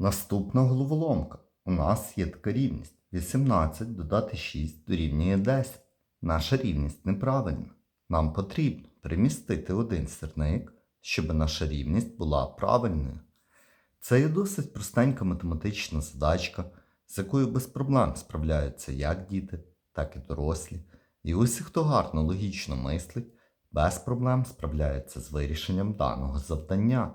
Наступна головоломка. У нас є така рівність. 18 додати 6 дорівнює 10. Наша рівність неправильна. Нам потрібно перемістити один сірник, щоб наша рівність була правильною. Це є досить простенька математична задачка, з якою без проблем справляються як діти, так і дорослі. І усі, хто гарно логічно мислить, без проблем справляється з вирішенням даного завдання.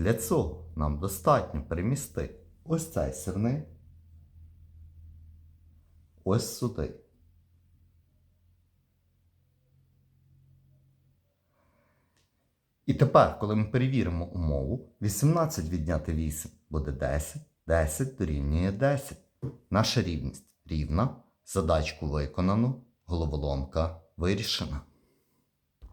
Для цього нам достатньо перемістити ось цей сирник ось сюди. І тепер, коли ми перевіримо умову, 18 відняти 8 буде 10, 10 дорівнює 10. Наша рівність рівна, задачку виконано, головоломка вирішена.